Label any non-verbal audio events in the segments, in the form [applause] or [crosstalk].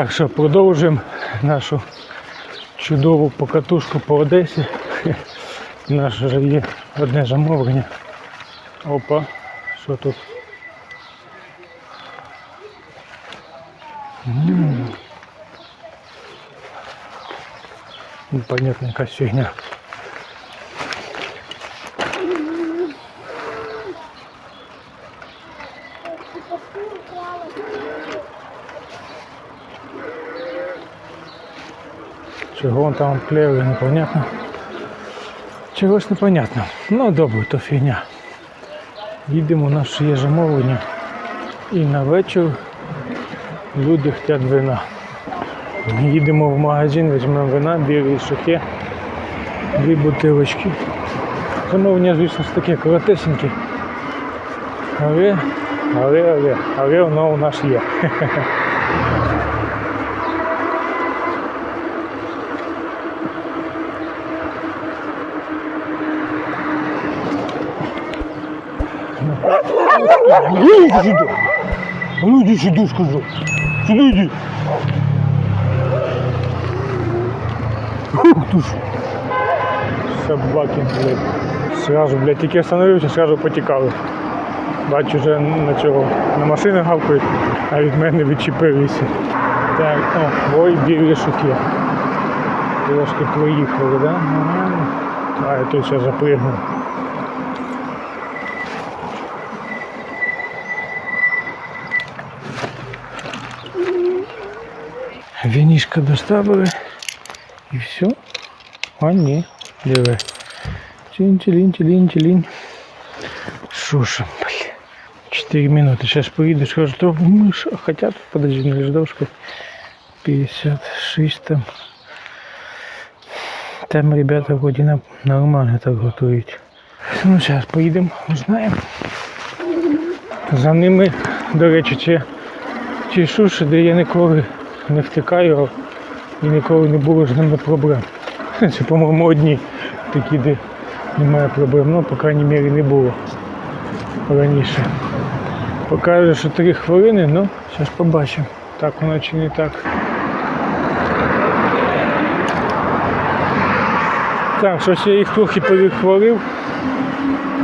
Так що продовжуємо нашу чудову покатушку по Одесі. [laughs] Наше вже є одне замовлення. Опа, що тут? Непонятна якась фігня. Чого он там клеє, непонятно. Чогось непонятно. Ну добре, то фігня. Їдемо, у нас є замовлення. І на вечір люди хочуть вина. Їдемо в магазин, візьмемо вина, білі сухе, дві бутилочки. Замовлення, звісно, таке коротесеньке. Але, але, але, але воно у нас є. [laughs] Ну иди сюда. Ну иди сюда, сказал. Сюда иди. Ух ты ж. Собаки, блядь. Сразу, блядь, тільки остановився, сразу потікали. Бачу, вже на цього на машини гавкають, а від мене відчепилися. Так, о, ой, білі шуки. Трошки проїхали, да? А я тут ще запригнув. Вінішка доставили і все. А ні, диви. Чилін. Що ж. 4 минути. Сейчас поїду, скажу, то ми ж, хотя тут, подожди, на леждовську 56 там. Там ребята вроде на- нормально так готують. Ну, зараз поїдемо, узнаємо. За ними, до речі, ті, ті шуші, де я ніколи не втикаю і ніколи не було з ними проблем. [laughs] Це, по-моєму, одні такі, де немає проблем. Ну, по крайній мірі, не було раніше. Покаже, що 3 хвилини, ну, зараз побачимо. Так воно чи не так. Так, щось я їх трохи перехвалив.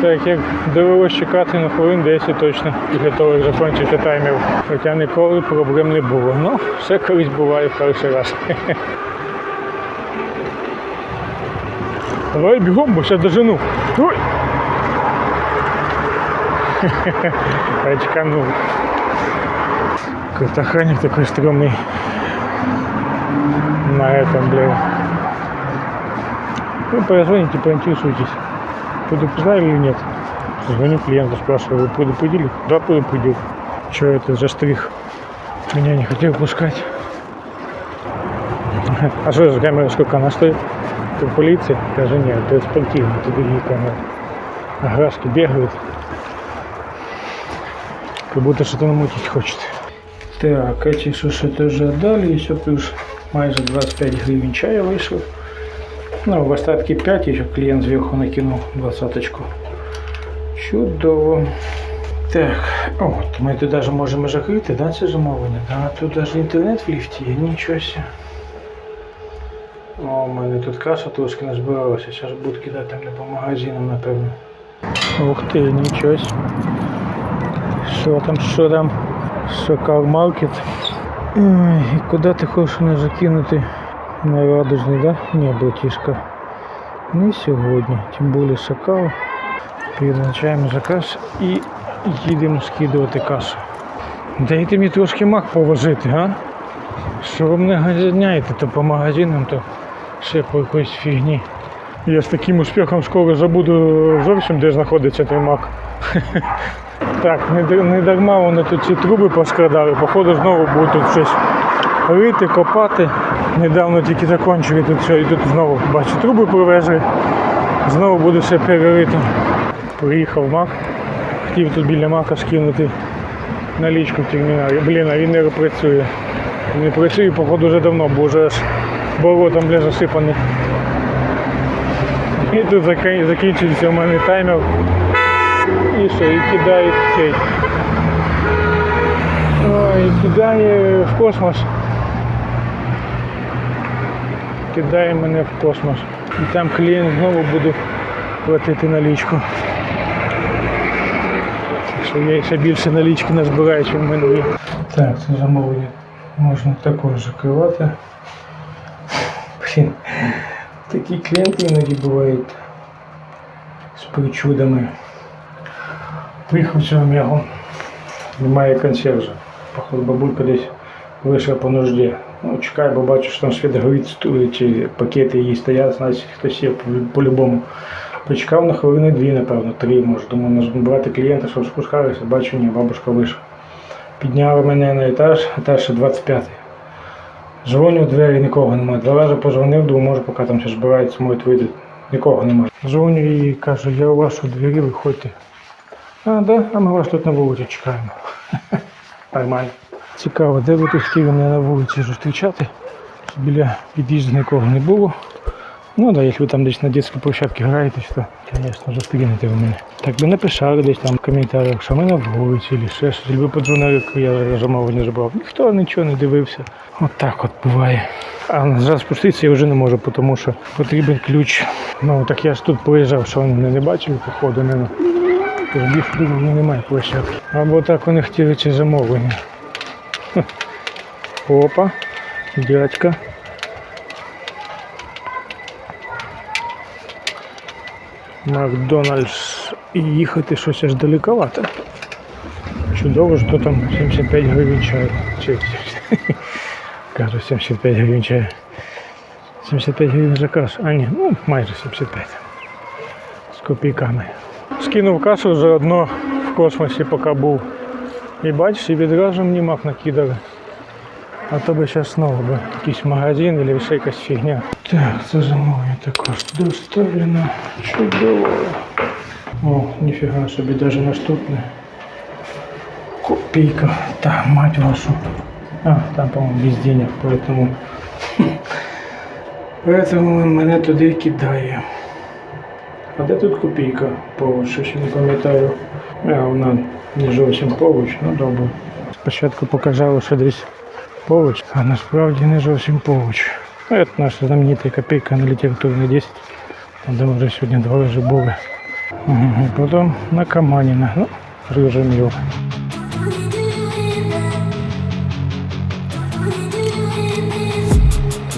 Так як довелося чекати на хвилин 10 точно після того, як закінчився таймер. Хоча ніколи проблем не було. Ну, все колись буває в перший раз. [laughs] Давай бігом, бо ще дожену. Ой! [laughs] Очканул. Какой-то охранник такой стрёмный. На этом, блин. Ну, позвоните, поинтересуйтесь. Предупреждали или нет? Звоню клиенту, спрашиваю, вы предупредили? Да, предупредил. Что это за штрих? Меня не хотел пускать. А что за камера, сколько она стоит? Это полиция? Даже нет, это спортивно, это другие камеры. Аграшки бегают. Как будто что-то намутить хочет. Так, эти суши тоже отдали, еще плюс майже 25 гривен чая вийшло. Ну, в остатки 5, еще клиент зверху накинув двадцаточку. Чудово. Так, о, то ми тут даже можемо закрити, да, це замовлення? Да, тут даже інтернет в ліфті є, нічого себе. О, у мене тут каса трошки назбиралася, зараз буду кидати там не по магазинам, напевно. Ух ти, нічого. Що там, що там? Шакал маркет. Ой, і куди ти хочеш не закинути на радужний, да? Ні, братішка. Не сьогодні. Тим більше шакал. Передбачаємо заказ і їдемо скидувати касу. Дайте мені трошки мак повозити, а? Що ви мене газняєте то по магазинам, то ще по якоїсь фігні. Я з таким успіхом скоро забуду зовсім, де знаходиться той мак. [laughs] Так, не, не дарма вони тут ці труби поскрадали, походу знову будуть тут щось рити, копати. Недавно тільки закінчили тут все, і тут знову бачу, труби привезли. Знову буде все перерито. Приїхав мак, хотів тут біля мака скинути налічку в терміналі. Блін, а він не працює. Не працює, походу, вже давно, бо вже аж болотом бля, засипаний. І тут закінчився у мене таймер. І що, і кидає цей. Ой, кидає в космос кидає мене в космос. І там клієнт знову буде платити налічку. Так що я ще більше налічки назбираю, ніж є. Так, це замовлення можна також закривати. Блін, такі клієнти іноді бувають з причудами. Виїхав цього м'ягу, немає консьержа. Походу бабулька десь вийшла по нужді. Ну, чекаю, бо бачу, що там світ горить, чи пакети її стоять, значить хтось є по- по-любому. Почекав на хвилини дві, напевно, три, може. Думаю, можна брати клієнта, щоб спускалися. Бачу, ні, бабушка вийшла. Підняли мене на етаж, етаж ще 25. Дзвоню в двері, нікого немає. Рази позвонив, думаю, може, поки там ще збираються, можуть вийти. Нікого немає. Дзвоню і кажу, я у вас у двері, виходьте. А, да? А ми вас тут на вулиці чекаємо. [laughs] Нормально. Цікаво, де тут хотіли мене на вулиці зустрічати? Біля під'їзду нікого не було. Ну да, якщо ви там десь на дитячій площадці граєтесь, то, звісно, зустрінете ви мене. Так би написали десь там в коментарях, що ми на вулиці, або ще щось, або подзвонили, я замовлення забрав. Ніхто нічого не дивився. От так от буває. А назад спуститися я вже не можу, тому що потрібен ключ. Ну так я ж тут приїжджав, що вони мене не бачили, походу, не. Тож більше ну, немає площадки. Або так вони хотіли чи замовлення. Хм. [laughs] Опа, дядька. Макдональдс і їхати щось аж далековато. Чудово, що там 75 гривень чаю. Чи, кажу, [laughs] 75 гривень чаю. 75 гривень заказ. А ні, ну майже 75. З копійками. Скинув касу заодно в космосі, поки був. І бачиш, і відразу мені мак накидали. А то би зараз знову би якийсь магазин або ще якась фігня. Так, це замовлення також доставлено. Чудово. О, ніфіга собі, навіть наступне. Копійка. Та, мать вашу. А, там, по-моему, без денег, поэтому... [laughs] Поэтому мене туди кидає. А де тут копійка поруч? Що ще не пам'ятаю. А, вона не зовсім поруч, ну добре. Спочатку показало, що десь поруч, а насправді не зовсім поруч. Ну, це наша знаменита копійка на літературний 10. Там, де ми вже сьогодні два рази були. Угу. І потім на Каманіна. Ну, зрозуміло.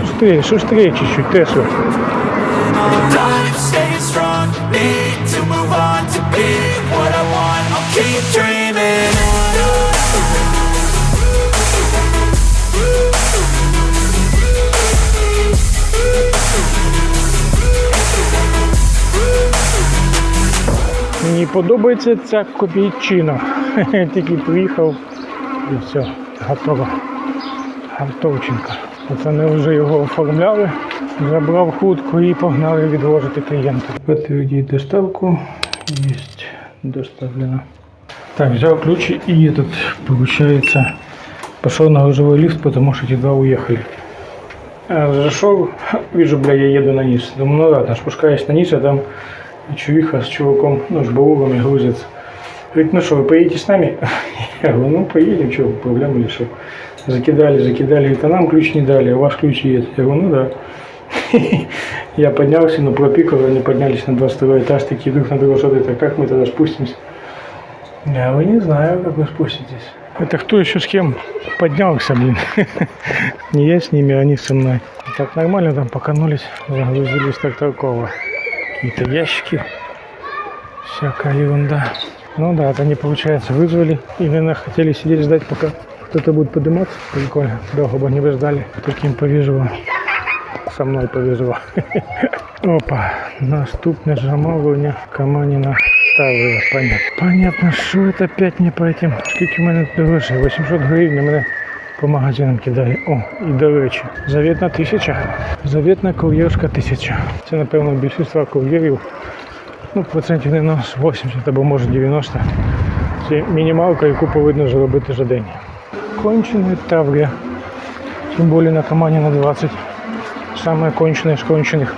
Шустрее, шустрее чуть-чуть, Тесла. Мені подобається ця копійчина. [laughs] Тільки приїхав і все, готово. Гартовченка. Пацани вже його оформляли, забрав хутку і погнали відвозити клієнту. Підтвердіть доставку. Є доставлено. Так, взял ключи и этот, получается, пошел на грузовой лифт, потому что эти два уехали. А, Зашел, вижу, бля, я еду на низ. Думаю, ну ладно, спускаюсь на низ, а там чувиха с чуваком, ну, с баулами грузится. Говорит, ну что, вы поедете с нами? [laughs] Я говорю, ну поедем, что, проблема или что? Закидали, закидали, говорит, а нам ключ не дали, а вас ключ есть. Я говорю, ну да. [laughs] Я поднялся, но пропикал, они поднялись на 22 этаж, такие друг на друга смотрят, а как мы тогда спустимся? Я вы не знаю, как вы спуститесь. Это кто еще с кем поднялся, блин? [laughs] Не я с ними, они со мной. Так нормально там поканулись, загрузились так толково. Какие-то ящики, всякая ерунда. Ну да, это они, получается, вызвали. И, наверное, хотели сидеть ждать, пока кто-то будет подниматься. Прикольно. Долго бы не бы ждали. Таким повезло. Со мною повезло. [laughs] Опа, наступне замовлення Каманіна ставили. Понятно. Понятно, що це опять не по этим. Скільки в мене грошей? 800 гривень, у мене по магазинам кидає. О, і до речі, завітна тисяча. Завітна кур'єрська тисяча. Це, напевно, більшість кур'єрів. Ну, процентів не на 80 або може 90. Це мінімалка, яку повинно зробити за день. Кончене таврія. Тим більше на команді на 20. Саме кончене з кончених.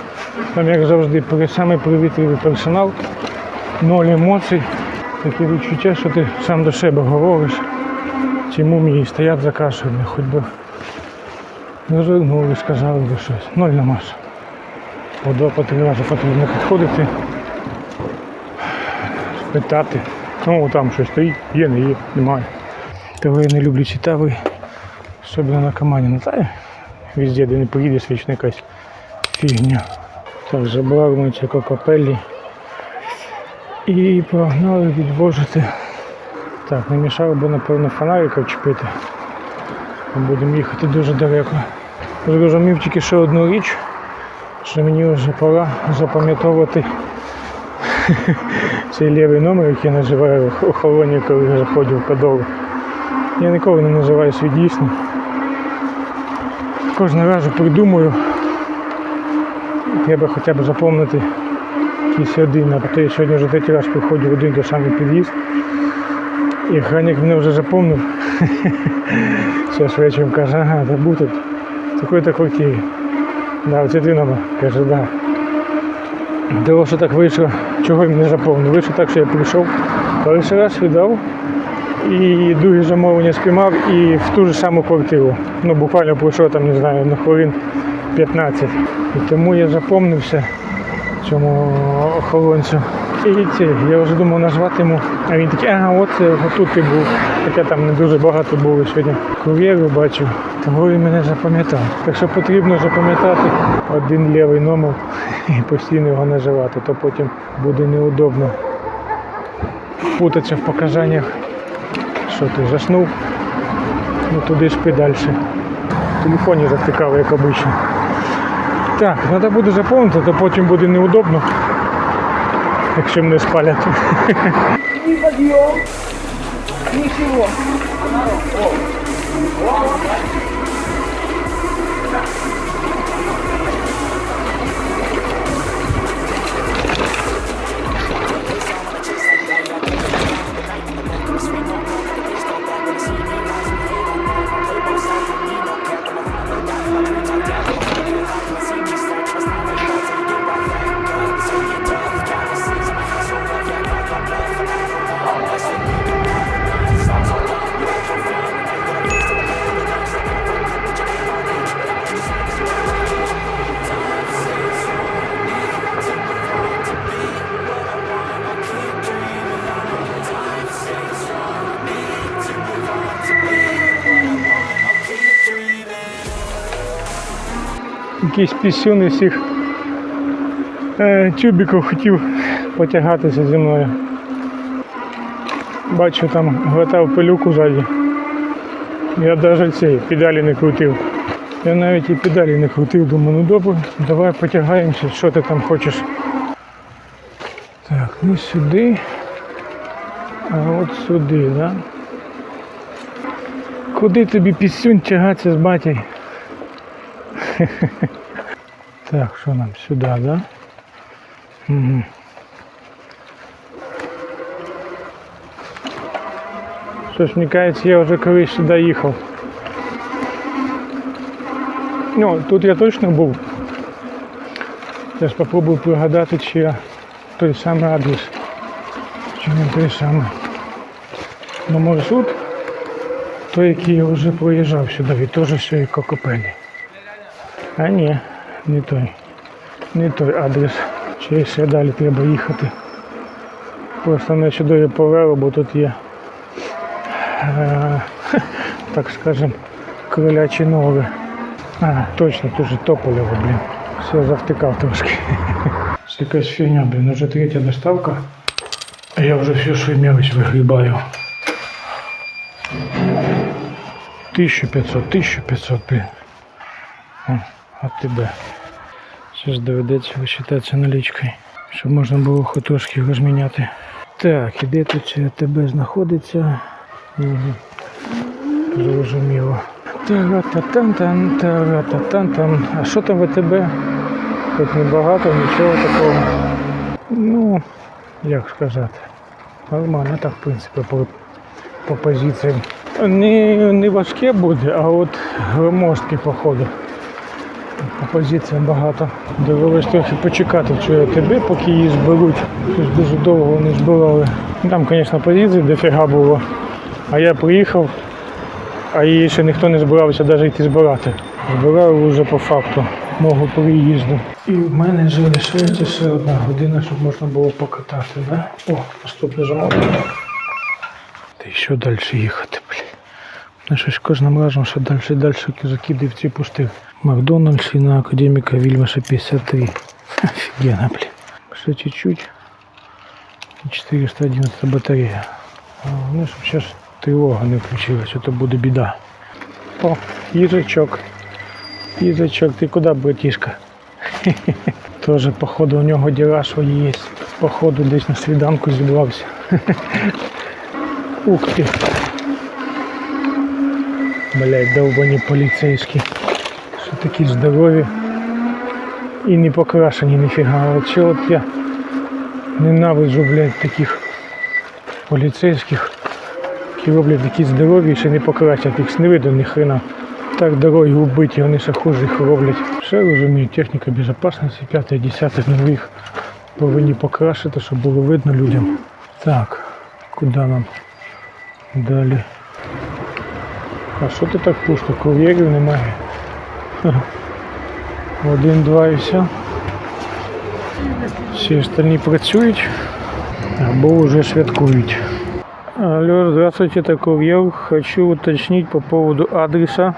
Там, як завжди, самий привітливий персонал, ноль емоцій. Таке відчуття, що ти сам до себе говориш. Ці мумії стоять за кашею, хоч би розвернули, сказали би щось. Ноль намаз. По два, по три рази потрібно підходити, спитати. Ну там щось стоїть, є, не є, немає. Того я не люблю ці тави, особливо на команді. Ну та везде, де не поїдеш, вічно якась фігня. Так, ці кокопелі. І погнали відвозити. Так, не мішало би, напевно, фонарика вчепити. Будемо їхати дуже далеко. Зрозумів тільки ще одну річ, що мені вже пора запам'ятовувати [laughs] цей лівий номер, який називаю охороні, коли я заходжу в кадову. Я ніколи не називаю свій дійсний. Кожного разу придумую. Треба хоча б запомнити якийсь один, а то я сьогодні вже третій раз приходжу один той самий під'їзд. І охранник мене вже запомнив. Зараз [laughs] вечором каже, ага, ти був тут в такій-то квартирі. Да, оце твій номер. Каже, да. Того, що так вийшло, чого він не запомнив. Вийшло так, що я прийшов, перший раз віддав і друге замовлення спіймав і в ту ж саму квартиру. Ну, буквально пройшло там, не знаю, на хвилин 15. І тому я запомнився цьому охоронцю. І це, я вже думав назвати йому, а він такий, ага, от це отут ти був. Хоча там не дуже багато було сьогодні. Кур'єрів бачив, того він мене запам'ятав. Так що потрібно запам'ятати один лівий номер [laughs] і постійно його називати, то потім буде неудобно путатися в показаннях. Що ти заснув? Ну туди спи далі. В телефоні завтикав, як обично. Так, треба буде заповнити, то потім буде неудобно, якщо мене спалять. Ни подъем, ничего. Якийсь пісюн із всіх е, тюбиків хотів потягатися зі мною. Бачу, там глотав пилюку ззаді. Я навіть цієї педалі не крутив. Я навіть і педалі не крутив, думаю, ну добре, давай потягаємося, що ти там хочеш. Так, не сюди, а от сюди, да? Куди тобі пісюнь тягатися з батьком? [laughs] Так, що нам сюди, да? Угу. Що ж, мені кажеться, я вже колись сюди їхав. Ну, тут я точно був. Зараз спробую пригадати, чи я той самий адрес. Чи не той самий. Ну, маршрут, той, який я вже проїжджав від теж з цієї кокопелі. А ні, не той. Не той адрес. Чи ще далі треба їхати. Просто мене сюди повело, бо тут є, е, [laughs] так скажем, кролячі ноги. А, точно, тут же тополево, блін. Все, завтикав трошки. [laughs] Це якась фігня, блін, вже третя доставка. Я вже все, що імелось, вигрібаю. 1500, 1500, блін. От тебе. Зараз доведеться вичитатися налічкою, щоб можна було хоч трошки розміняти. Так, і де тут тебе знаходиться? Зрозуміло. Тара-та-тан-тан, тара-та-тан-тан. А що там в ВТБ? Тут небагато, нічого такого. Ну, як сказати. Нормально так, в принципі, по, по позиціям. Не, не важке буде, а от громоздке, походу. По позиціям багато. Довелось трохи почекати цю тебе, поки її зберуть. Щось дуже довго вони збирали. Там, звісно, позицій дофіга було. А я приїхав, а її ще ніхто не збирався навіть йти збирати. Збираю вже по факту мого приїзду. І в мене вже лишається ще одна година, щоб можна було покатати, да? О, наступне замовлення. Та й що далі їхати, блін. Ну щось кожним разом ще далі і далі закидаю в ці пусти. Макдональдс і на академіка Вільмаша 53. [laughs] Офігенно, блін. Ще чуть-чуть. 411 батарея. Ну, зараз тривога не включилась, а то буде біда. О, їжачок. Їжачок, ти куди, братішка? [laughs] Тоже, походу, у нього діла свої є. Походу, десь на свіданку зібрався. [laughs] Ух ти. Блять, довбані поліцейські. Що такі здорові і не покрашені ніфіга. От чого от я ненавиджу, блядь, таких поліцейських, які роблять такі здорові і ще не покрасять. Їх не видно ні хрена. Так дороги убиті, вони ще хуже їх роблять. Все розумію, техніка безпечності, 5-10 нових повинні покрасити, щоб було видно людям. Так, куди нам далі? А що ти так пусто? Кур'єрів немає. Ха. Один, два і все. Всі остальні працюють або вже святкують. Алло, здравствуйте, это курьер. Хочу уточнить по поводу адреса.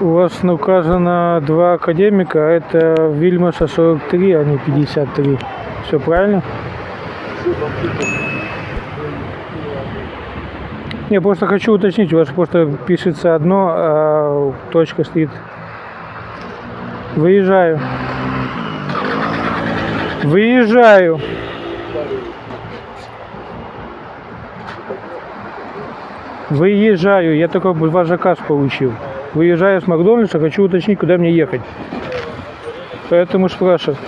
У вас указано два академика, а это Вильмаша 43, а не 53. Все правильно? Я просто хочу уточнить, у вас просто пишется одно, а точка стоит. Выезжаю. Выезжаю. Выезжаю. Я только ваш заказ получил. Выезжаю с Макдональдса, хочу уточнить, куда мне ехать. Поэтому спрашиваю.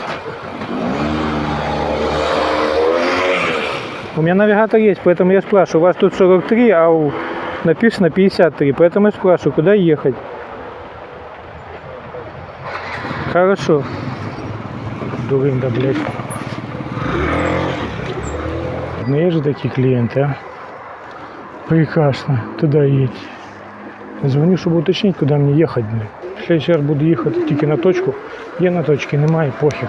У меня навигатор есть, поэтому я спрашиваю. У вас тут 43, а у... написано 53. Поэтому я спрашиваю, куда ехать. Хорошо. Дурында, блядь. Ну есть же такие клиенты, а? Прекрасно. Туда едь. Звоню, щоб уточнити, куди мені їхати. блін. В следующий раз буду їхати тільки на точку. Є на точці, немає, похер.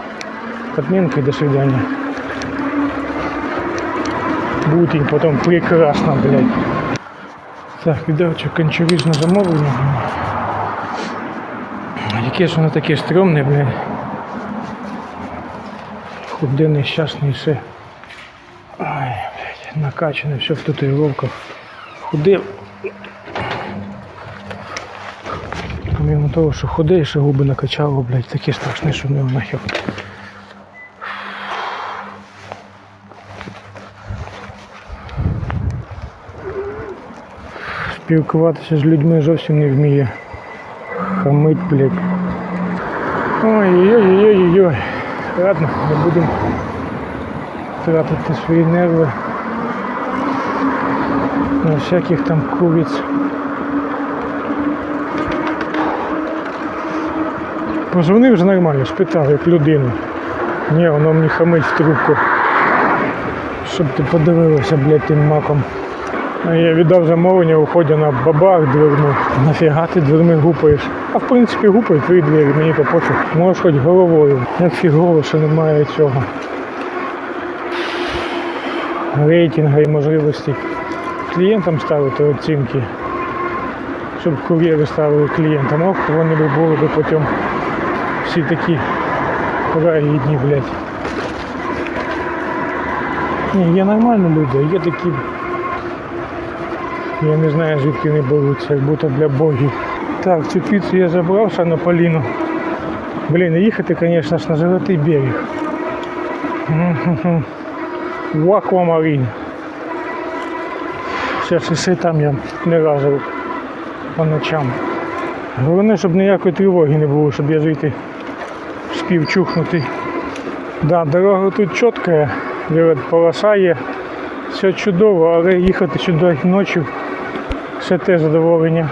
Отмінка і до свидання. Їм потім прекрасно, блядь. Так, віддавчик кончарізне замовлення. Яке ж воно таке стрьомне, блядь. Худе нещасний все. Ай, блядь, накачане, все в татуїровках. Худе. Помимо того, що худе, ще губи накачало, блядь, таке страшне, що не нахер. Спілкуватися з людьми зовсім не вміє. Хамить, блядь. Ой-ой-ой-ой-ой. Ладно, не будемо тратити свої нерви на всяких там куриць. Позвонив вже нормально, спитав, як людину. Ні, воно мені хамить в трубку. Щоб ти подивилася, блядь, тим маком. А я віддав замовлення, уходя на бабах дверну. Нафіга ти дверми гупаєш? А в принципі гупай твої двері, мені то пофіг. Можеш хоч головою. Як фігово, що немає цього. Рейтинга і можливості клієнтам ставити оцінки. Щоб кур'єри ставили клієнтам, ох, вони б були б потім всі такі праведні, блядь. Ні, є нормальні люди, є такі. Я не знаю, звідки вони беруться, як будто для богів. Так, цю піцу я забрав ще на Поліну. Блін, їхати, звісно ж, на золотий берег. В аквамарин. Зараз і ще там я не разу по ночам. Головне, щоб ніякої тривоги не було, щоб я звідти спів чухнути. Да, дорога тут чітка, полоса є, все чудово, але їхати сюди ночі те задоволення.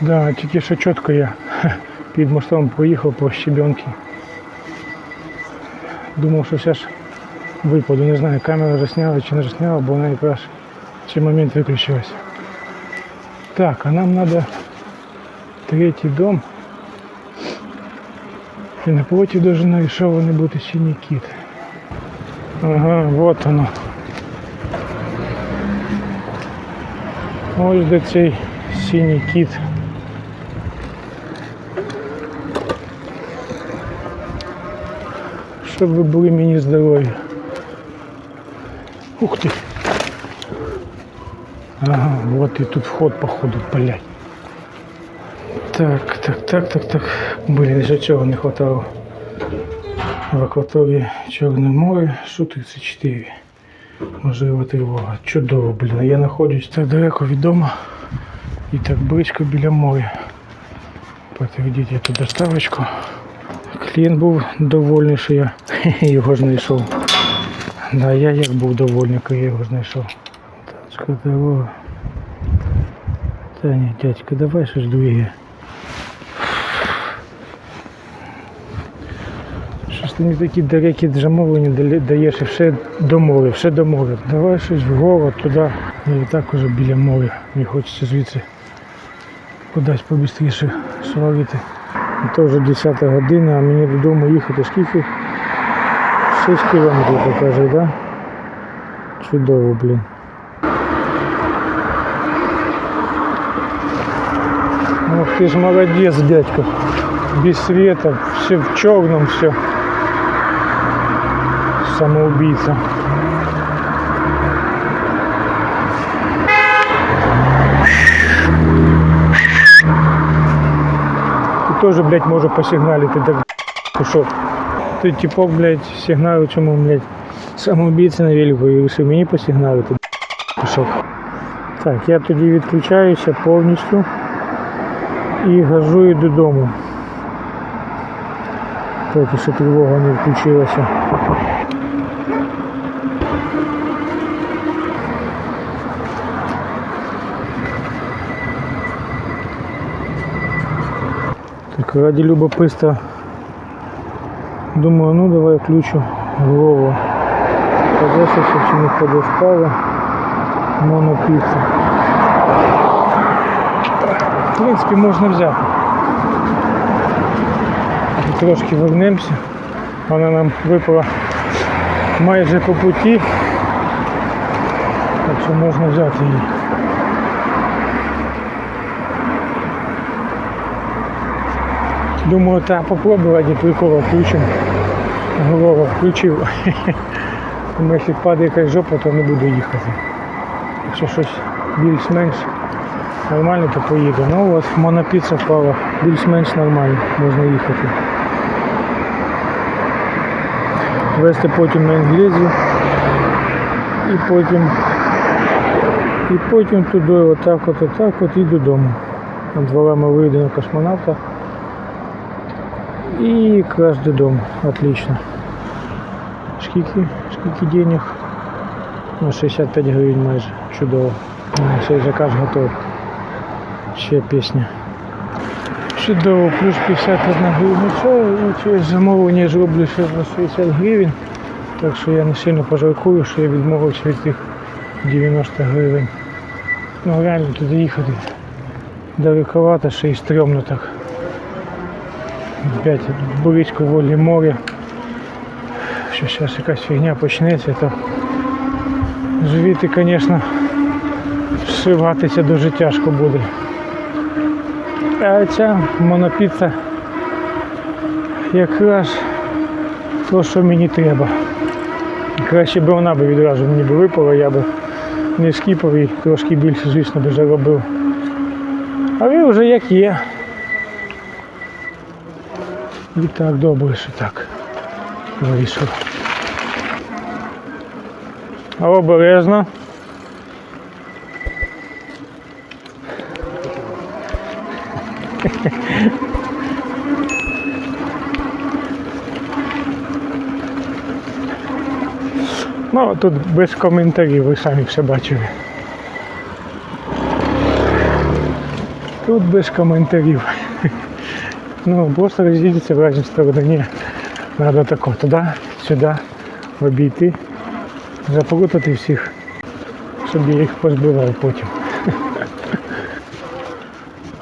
Да, тільки що чітко я [laughs] під мостом проїхав по щебенки. Думав, що зараз випаду. Не знаю, камера засняла чи не засняла, бо вона якраз в цей момент виключилась. Так, а нам треба третій дом. І напротив должен нарисований бути синій кіт. Ага, вот оно. Ось де цей синій кіт. Щоб ви були мені здорові. Ух ти. Ага, вот и тут вход походу, блядь. Так, так, так, так, так. Блін, ще цього не хватало. В акваторії Чорне море, Су-34. Можливо, тривога. Чудово, блін. Я знаходжусь так далеко від дому і так близько біля моря. Підтвердіть я тут доставочку. Клієнт був довольний, що я [laughs] його знайшов. Да, я як був довольний, коли я його знайшов. Тачка дорога. Та ні, дядька, давай щось друге. Ти мені такі далекі замовлення даєш і все до моря, все до. Давай щось в туди. І так уже біля моря. Мені хочеться звідси кудись побістріше свалити. То вже 10 година, а мені додому їхати скільки? 6 кілометрів покаже? Да? Чудово, блін. Ох ты ж молодец, дядька. Без света, все в черном все. Самоубийца. Ты тоже, блядь, можешь посигналить, ты так пішов. Ти типок, блядь, сигналив чому, блядь, самоубійця на велику і вирішив мені посигналити, пішов. Так, я тоді відключаюся повністю і газую додому. Поки що тривога не включилася. Ради любопытства думаю, ну давай включу голову. Подивився, чи не подостала монопіца. В принципі, можна взяти. Трошки вернемося. Вона нам випала майже по путі. Так що можна взяти її. Думаю, так попробую ради прикола включим. Голова включив. [laughs] Думаю, якщо падає якась жопа, то не буду їхати. Якщо щось більш-менш нормально, то поїду. Ну от монопіца впала, більш-менш нормально, можна їхати. Вести потім на інглізі і потім і потім туди отак от, отак от і додому. Над дворами вийду на космонавта. І якраз додому. Отлично. Скільки? Скільки денег? Ну, 65 гривень майже. Чудово. Цей заказ готовий. Ще пісня. Чудово, плюс 51 гривня. І через замовлення зроблю ще за 60 гривень. Так що я не сильно пожалкую, що я відмовився від тих 90 гривень. Ну реально туди їхати далековато, ще й стрьомно так. Опять близько волі моря. Що зараз якась фігня почнеться, то звідти, звісно, сиватися дуже тяжко буде. А ця монопіца якраз то, що мені треба. Краще б вона б відразу мені б випала, я б не скіпав і трошки більше, звісно, би заробив. Але вже як є. І так добре, що так вийшло. Обережно. [laughs] Ну, тут без коментарів, ви самі все бачили. Тут без коментарів. Ну, просто розійдіться в разні сторони. Ні. Надо тако, туди, сюди, обійти, заплутати всіх, щоб я їх позбивав потім. [laughs]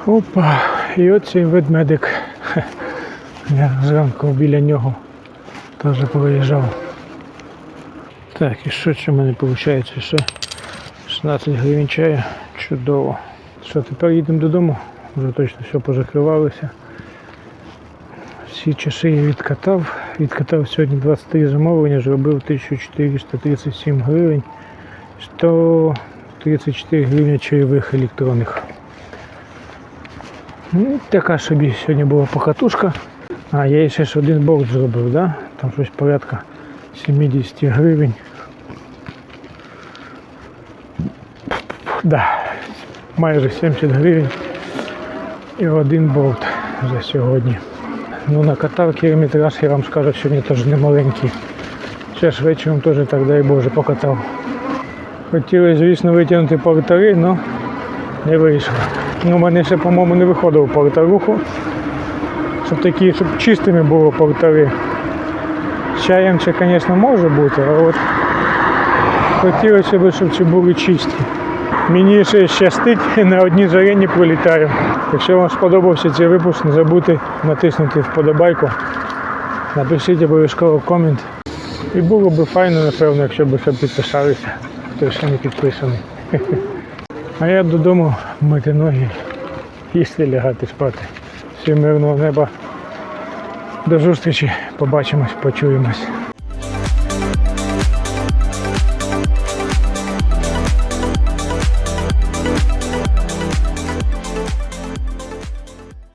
Опа, і оцей ведмедик. [laughs] Я зранку біля нього теж проїжджав. Так, і що це в мене виходить? Ще 16 гривень чаю. Чудово. Що, тепер їдемо додому. Вже точно все позакривалося. Всі часи я відкатав. Відкатав сьогодні 23 замовлення, зробив 1437 гривень. 134 гривні чайових електронних. Ну, така собі сьогодні була покатушка. А, я ще ж один борт зробив, да? Там щось порядка 70 гривень. Да, майже 70 гривень і один болт за сьогодні. Ну накатав кілометраж, я вам скажу, сьогодні теж не маленький. Ще ж вечором теж так, дай Боже, покатав. Хотіли, звісно, витягнути полтори, але не вийшло. Ну, у мене ще, по-моєму, не виходив полторуху. Щоб такі, щоб чистими було полтори. З чаєм це, звісно, може бути, а от хотілося б, щоб ці були чисті. Мені ще щастить, [laughs] на одній зорені прилітаю. Якщо вам сподобався цей випуск, не забудьте натиснути вподобайку. Напишіть обов'язково комент. І було б файно, напевно, якщо б ще підписалися, хто ще не підписаний. [laughs] А я додому мити ноги, їсти лягати спати. Всім мирного неба. До зустрічі, побачимось, почуємось.